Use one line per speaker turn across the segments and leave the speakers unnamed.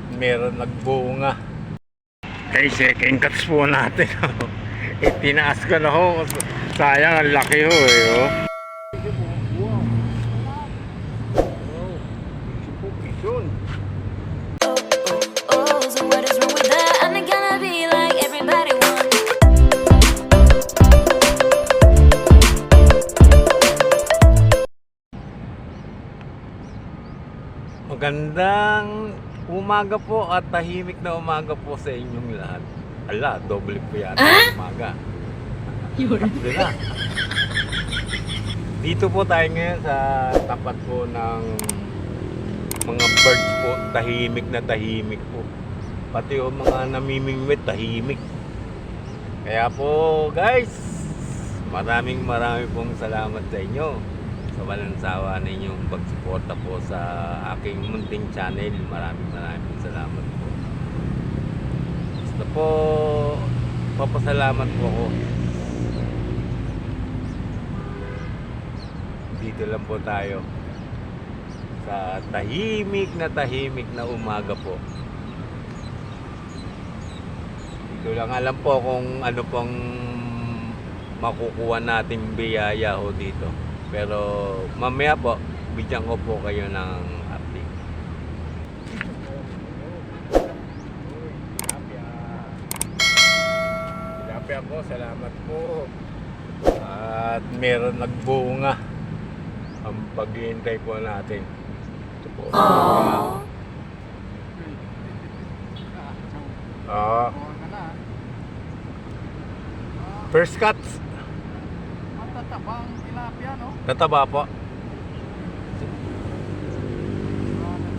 At meron nagbunga. Kay second cuts po natin. Itinaas ko na ho. Sayang, ang laki ho eh. Oh. Magandang umaga po at tahimik na umaga po sa inyong lahat. Ala, doble po yata ang umaga. Na. Dito po tayo ngayon sa tapat po ng mga birds po. Tahimik na tahimik po. Pati o mga namimingwit, tahimik. Kaya po guys, maraming maraming pong salamat sa inyo sa walang sawa ninyong pagsuporta po sa aking munting channel. Maraming maraming salamat po. Basta po, papasalamat po ako. Dito lang po tayo sa tahimik na tahimik na umaga po. Dito lang alam po kung ano pong makukuha nating biyaya ho dito. Pero mamaya po, bigyan ko po kayo ng update. Tilapia po, salamat po. At meron nagbunga ang paghihintay po natin. Ito po. Ah. First cut.
Matatabang tilapia, no?
Tataba po.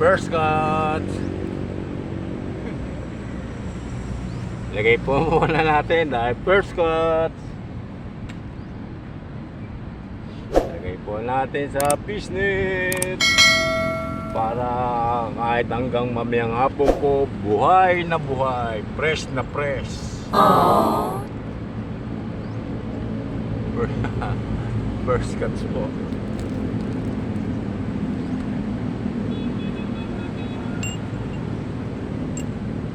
First cut. Lagay po muna natin dahil first cut. Lagay po natin sa fish net. Para kahit hanggang mamayang hapon po, buhay na buhay, fresh na fresh. First cuts po.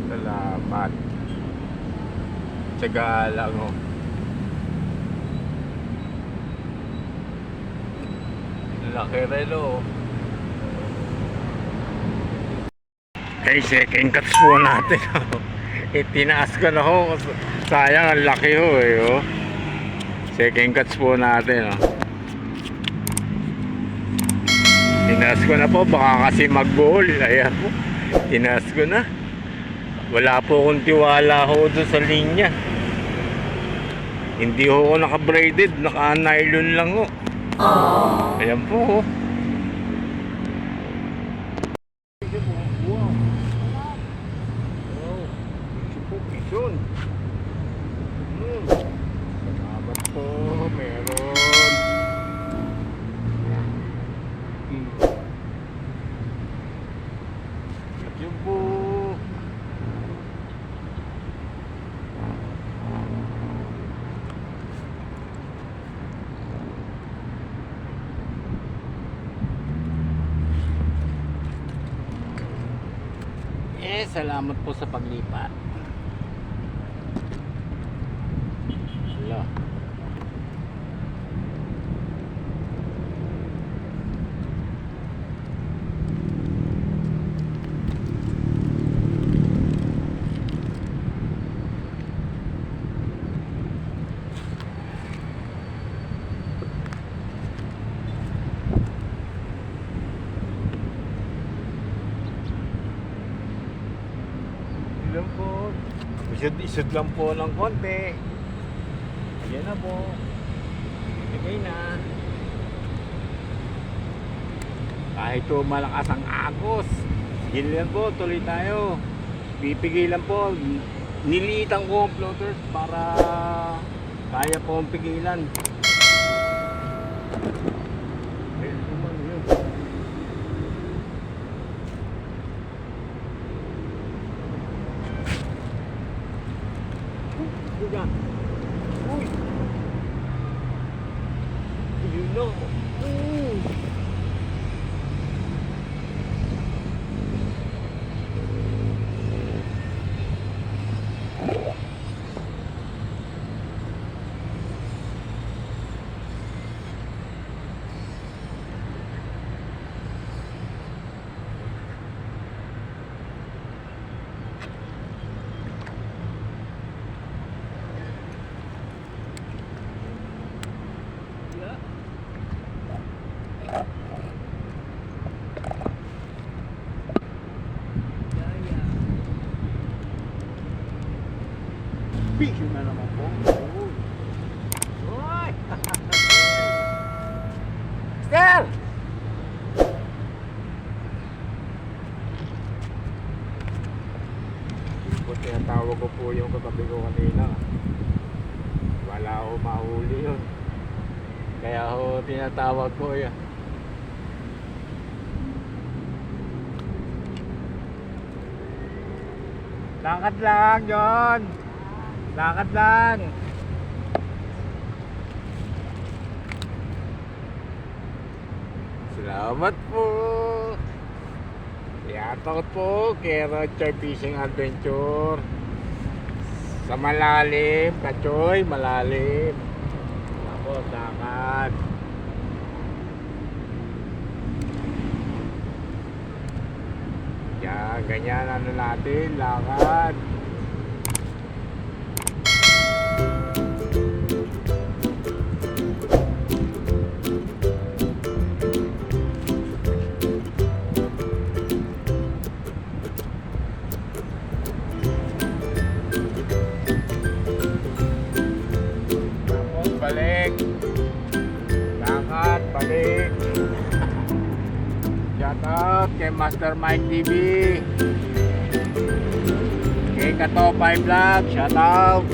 Salamat. Tsaga lang oh. Laki relo. Kay second cuts po natin. Itinaas ko na ho. Sayang, ang laki ho eh. Oh. Second cuts po natin. Oh. Tinaas ko na po. Baka kasi mag-goal. Ayan po. Tinaas ko na. Wala po akong tiwala ho doon sa linya. Hindi ho ako naka-braided. Naka-nylon lang ho. Ayan po. oh. Salamat po sa paglipat. Isod-isod lang po ng konti. Ayan na po. Ibigay na. Kahit po malakas ang agos. Sige lang po, tuloy tayo. Pipigilan po. Niliitan ko ang floaters para kaya po ang pigilan. Ayun, naman yun. Buga. Uy! Yun na. Mm. Sir! Po, tinatawag ko po yung katabi ko kanina. Wala ako mahuli yun. Kaya ako tinatawag ko yan. Lakad lang, John! Lakad lang! Salamat po! Yatot po kay Roger Fishing Adventure. Sa malalim, kachoy, malalim. Ako, lakad. Yan, ganyan ano natin, lakad. Master Mike TV. Kay Katopay Vlog, shout out.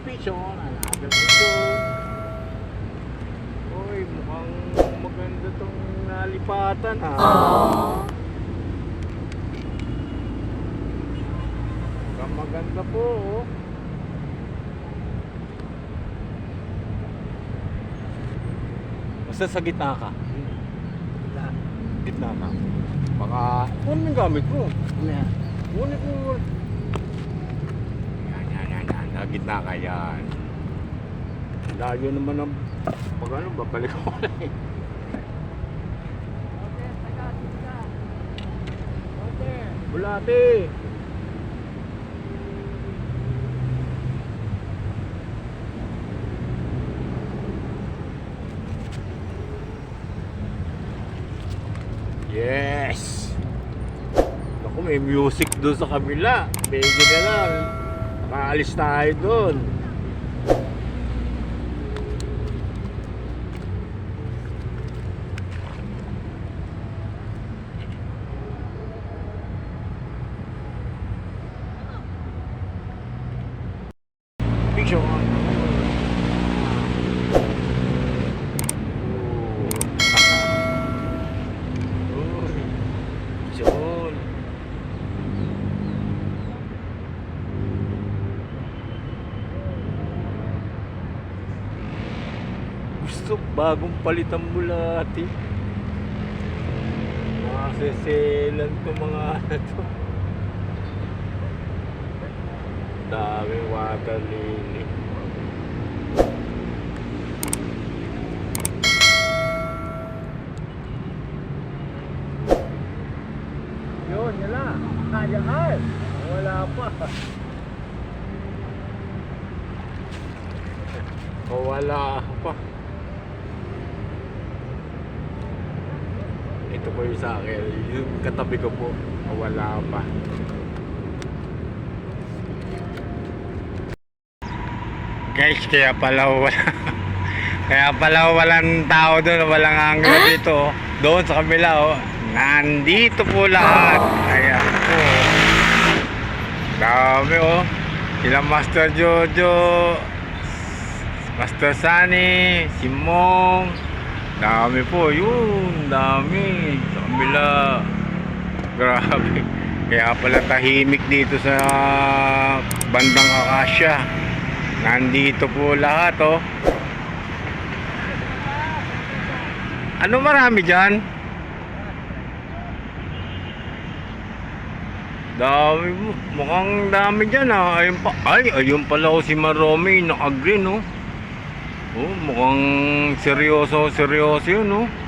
Piso, another piso. Uy, mukhang maganda tong nalipatan ha. Mukhang maganda po oh.
Basta sa gitna ka.
Gitna ka. Baka, ano yung gamit mo? Kunin ko. Yan, yan, yan, yan. Sa gitna ka yan. Layo naman ang, pag ano, babalik ako na eh. Bulate! Yes! Naku, may music doon sa kabila. Pwede na lang. Makaalis tayo doon. Gusto bagong palitan mula ati. Mga seselan to mga ano to. Daming water lily. Yun, yun lang. Kaya ka. Wala pa. Wala pa. Yung sa akin. Yung katabi ko po. Wala pa. Guys, kaya pala wala. kaya pala walang tao doon, walang anglo dito. oh. Doon sa kabila, oh. Nandito po lahat. Ayan po. Dami, oh. Sila Master Jojo, Master Sunny, Simong. Dami po, yun. Dami. Kabila. Grabe. Kaya pala tahimik dito sa bandang Akasya. Nandito po lahat, oh. Ano marami dyan? Dami. Mukhang dami dyan, ah. Ayun pa. Ay, ayun pala oh, si Maromi. Naka-green, oh. Oh, mukhang seryoso, seryoso yun, oh.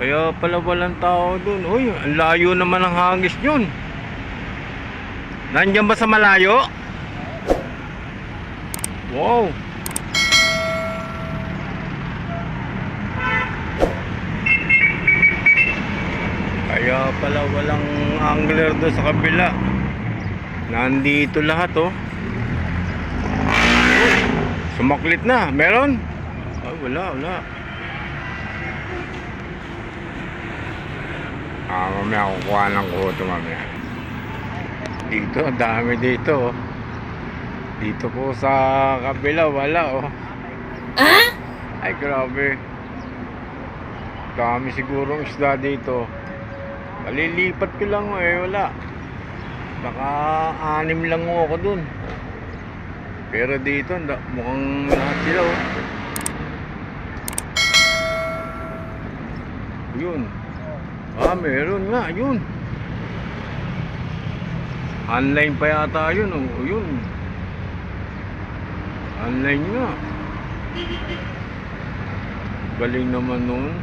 Kaya pala walang tao dun. Uy, ang layo naman ang hangis yun. Nandiyan ba sa malayo? Wow. Kaya pala walang angler doon sa kabila. Nandito lahat oh. Sumaklit na. Meron? Ay, wala, wala. Ah, mamaya kukuha ng kuto mamaya. Dito, ang dami dito oh. Dito po sa kabila, wala oh. Ay, grabe. Dami sigurong isda dito. Malilipat ko lang eh, wala. Baka anim lang ho ako dun. Pero dito, mukhang lahat sila oh. Yun. Ah, meron nga, yun. Online pa yata yun, oh. Yun. Online nga. Galing naman nun.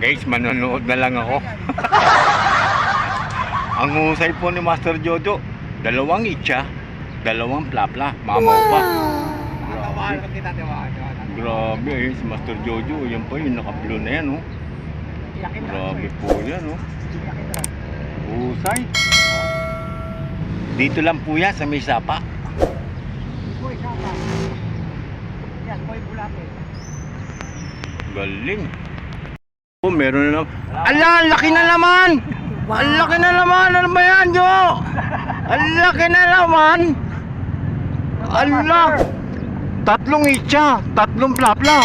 Guys, manonood na lang ako. Ang husay po ni Master Jojo, dalawang itcha, dalawang plapla, mamaw pa. Grabe eh, si Master Jojo, yan po yung naka-blue na yan, oh. Grabe po yan, oh. Husay. Dito lang po yan sa may sapa. Galing. Oh, meron na naman. Ala, laki na naman! Ang laki na naman! Ano ba yan, Jo? Ang laki na naman! Ala! Tatlong itcha, tatlong plapla.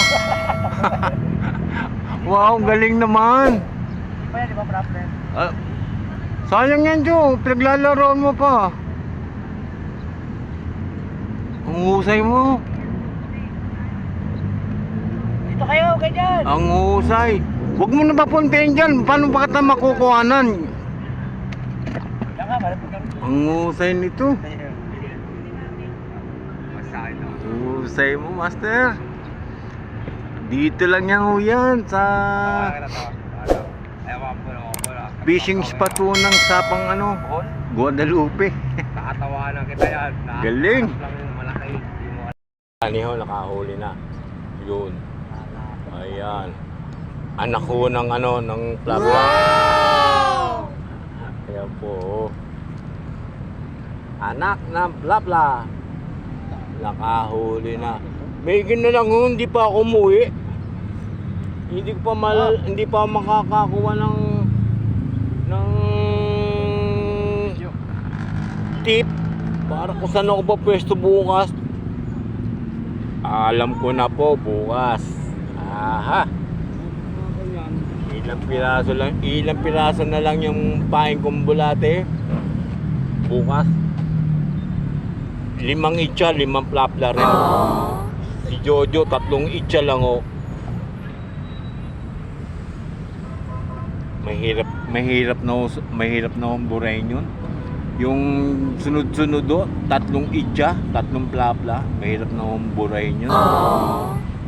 wow, galing naman. Ah, sayang yan, Jo. Pinaglalaroan mo pa. Ang husay mo.
Dito kayo, ganyan.
Ang husay. Huwag mo na ba puntayin dyan? Paano ba kita makukuhanan? Husay nito. Husay mo, master. Dito lang yan ho yan sa fishing spot po ng sapang ano? Guadalupe.
Nakatawanan kita yan.
Galing. Ani ho, nakahuli na. Yun. Ayan. Anak ko ng ano, ng plata. Wow! Ayan po. oh. Anak ng plapla. Nakahuli na. May na lang ho, hindi pa ako umuwi. Hindi ko pa mal, hindi pa makakakuha ng ng tip para kung saan ako ba pwesto bukas. Alam ko na po bukas. Aha. Ilang piraso lang, ilang piraso na lang yung paing kong. Bukas. Limang itcha, limang plapla rin. Si Jojo, tatlong itcha lang oh. Mahirap, mahirap na, mahirap na akong burahin yun. Yung sunod-sunod do, tatlong itcha, tatlong plapla, mahirap na akong burahin yun.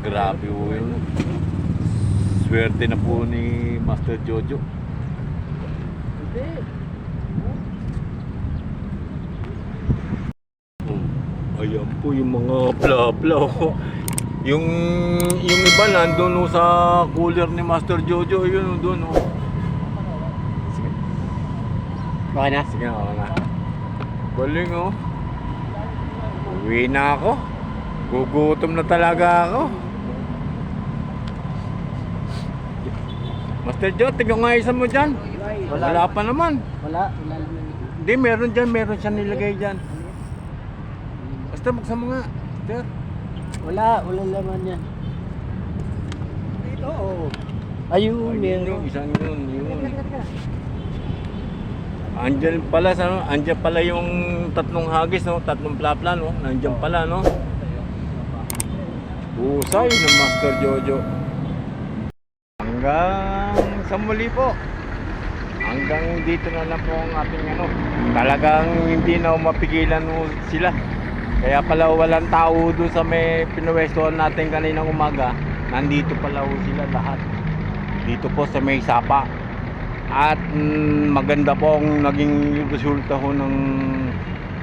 Grabe po yun. Swerte na po ni Master Jojo. Oh, Ayan po yung mga plapla. oh. Yung yung iba nandun oh, sa cooler ni Master Jojo, yun oh, doon oh. Sige.
Okay na?
Sige, okay na. Galing oh. Uwi na ako. Gugutom na talaga ako. Master Joe, tignan nga isa mo dyan. Wala, pa naman.
Wala. Wala naman.
Hindi, meron dyan. Meron siya nilagay dyan. Basta buksan mo nga. Master.
Wala. Wala laman yan. Dito, oh. Ayun,
Ayun,
meron.
Isang yun, yun. Andyan pala, sa, andyan pala yung tatlong hagis, no? tatlong plapla, no? Nandyan pala, no? Usay ng Master Jojo. Hanggang sa muli po. Hanggang dito na lang po ang ating ano. Talagang hindi na mapigilan sila. Kaya pala walang tao doon sa may pinuwestohan natin kaninang umaga. Nandito pala sila lahat. Dito po sa may sapa. At mm, maganda po ang naging resulta ho ng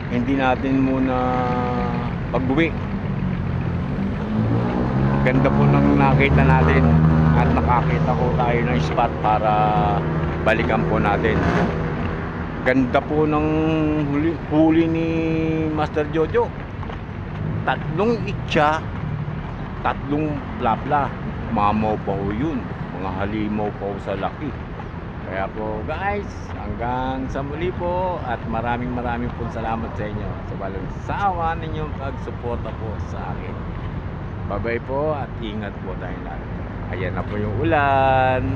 hindi natin muna pag-uwi. Ganda po nang nakita natin at nakakita ko tayo ng spot para balikan po natin. Ganda po ng huli, huli ni Master Jojo. Tatlong itcha, tatlong plapla. Mamaw pa ho yun. Mga halimaw pa ho sa laki. Kaya po guys, hanggang sa muli po at maraming maraming po salamat sa inyo sa walang sawa ninyong pagsuporta po sa akin. Bye-bye po at ingat po tayo lahat. Ayan na po yung ulan.